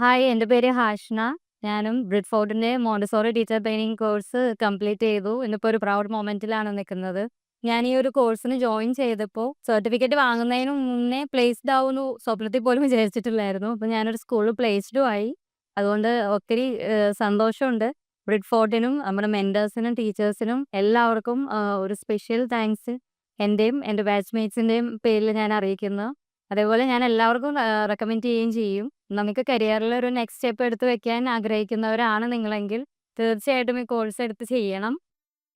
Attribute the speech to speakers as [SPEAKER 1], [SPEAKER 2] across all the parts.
[SPEAKER 1] Hi എന്റെ പേര് ഹാഷ്ന. ഞാനും ബ്രിഡ്ഫോർഡിന്റെ Montessori teacher training course complete ചെയ്തു. ഇന്നിപ്പോൾ ഒരു പ്രൗഡ് മൊമെന്റിലാണ് നിൽക്കുന്നത്. ഞാൻ ഈ ഒരു കോഴ്സിന് ജോയിൻ ചെയ്തപ്പോൾ സർട്ടിഫിക്കറ്റ് വാങ്ങുന്നതിന് മുന്നേ പ്ലേസ്ഡ് ആവുമെന്ന് സ്വപ്നത്തിൽ പോലും വിചാരിച്ചിട്ടില്ലായിരുന്നു. അപ്പോൾ ഞാനൊരു സ്കൂളിൽ പ്ലേസ്ഡും ആയി. അതുകൊണ്ട് ഒത്തിരി സന്തോഷമുണ്ട്. ബ്രിഡ്ഫോർഡിനും നമ്മുടെ മെന്റേഴ്സിനും ടീച്ചേഴ്സിനും എല്ലാവർക്കും ഒരു സ്പെഷ്യൽ താങ്ക്സ് എന്റെയും എന്റെ ബാച്ച്മേറ്റ്സിന്റെയും പേരിൽ ഞാൻ അറിയിക്കുന്നു. അതേപോലെ ഞാൻ എല്ലാവർക്കും റെക്കമെൻഡ് ചെയ്യുകയും ചെയ്യും. നമുക്ക് കരിയറിൽ ഒരു നെക്സ്റ്റ് സ്റ്റെപ്പ് എടുത്ത് വെക്കാൻ ആഗ്രഹിക്കുന്നവരാണ് നിങ്ങളെങ്കിൽ തീർച്ചയായിട്ടും ഈ കോഴ്സ് എടുത്ത് ചെയ്യണം.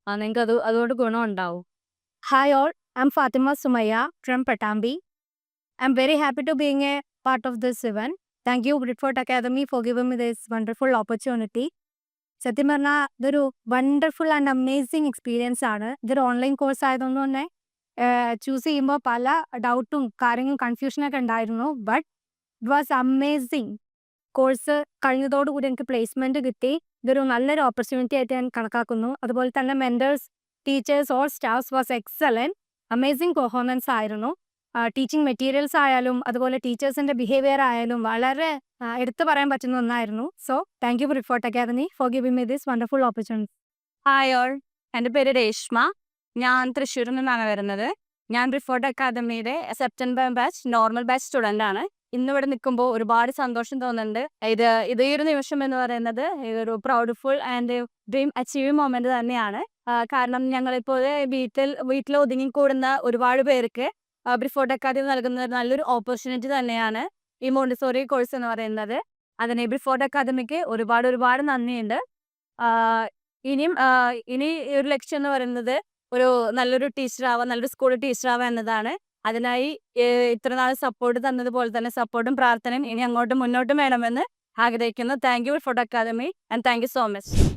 [SPEAKER 1] നിങ്ങൾക്ക് അത് അതുകൊണ്ട് ഗുണം
[SPEAKER 2] ഉണ്ടാവും. Hi all I'm Fathima Sumayya from Pattambi I'm very happy to being a part of this event. Thank you Fort Academy for give me this wonderful opportunity സത്യം പറഞ്ഞാൽ ഇതൊരു വണ്ടർഫുൾ ആൻഡ് അമേസിങ് എക്സ്പീരിയൻസ് ആണ്. ഇതൊരു online course ആയതുകൊണ്ട് തന്നെ choose ചെയ്യുമ്പോൾ പല ഡൗട്ടും കാര്യങ്ങളും കൺഫ്യൂഷനൊക്കെ ഉണ്ടായിരുന്നു. But it was amazing course കഴിഞ്ഞതോടുകൂടി എനിക്ക് പ്ലേസ്മെന്റ് കിട്ടി. ഇതൊരു നല്ലൊരു ഓപ്പർച്യൂണിറ്റി ആയിട്ട് ഞാൻ കണക്കാക്കുന്നു. അതുപോലെ തന്നെ mentors teachers all staffs was excellent amazing performance ആയിരുന്നു. ടീച്ചിങ് മെറ്റീരിയൽസ് ആയാലും അതുപോലെ ടീച്ചേഴ്സിന്റെ ബിഹേവിയർ ആയാലും വളരെ എടുത്തു പറയാൻ പറ്റുന്ന ഒന്നായിരുന്നു. So thank you Refort Academy for giving me this wonderful opportunity
[SPEAKER 3] hi all എന്റെ പേര് രേഷ്മ. ഞാൻ തൃശ്ശൂരിൽ നിന്നാണ് വരുന്നത്. ഞാൻ റിഫോർട്ട് അക്കാദമിയുടെ September batch normal batch student ആണ്. ഇന്നിവിടെ നിൽക്കുമ്പോൾ ഒരുപാട് സന്തോഷം തോന്നുന്നുണ്ട്. ഇത് ഇത് ഒരു നിമിഷം എന്ന് പറയുന്നത് ഒരു proudful and dream achieving moment തന്നെയാണ്. കാരണം ഞങ്ങളിപ്പോൾ വീട്ടിൽ വീട്ടിൽ ഒതുങ്ങിക്കൂടുന്ന ഒരുപാട് പേർക്ക് ബ്രിഫോർട്ട് അക്കാദമി നൽകുന്ന നല്ലൊരു ഓപ്പർച്യൂണിറ്റി തന്നെയാണ് ഈ മോണ്ടിസോറി കോഴ്സ് എന്ന് പറയുന്നത്. അതിന് ബ്രിഫോർട്ട് അക്കാദമിക്ക് ഒരുപാട് ഒരുപാട് നന്ദിയുണ്ട്. ഇനിയും ഇനി ഒരു ലക്ഷ്യം എന്ന് പറയുന്നത് ഒരു നല്ലൊരു ടീച്ചർ ആവാം നല്ലൊരു സ്കൂൾ ടീച്ചർ ആവാം എന്നതാണ്. അതിനായി ഇത്രനാൾ ഇത്ര നാൾ സപ്പോർട്ട് തന്നതുപോലെ തന്നെ സപ്പോർട്ടും പ്രാർത്ഥനയും ഇനി അങ്ങോട്ടും മുന്നോട്ടും വേണമെന്ന് ആഗ്രഹിക്കുന്നു. Thank you for academy and thank you so much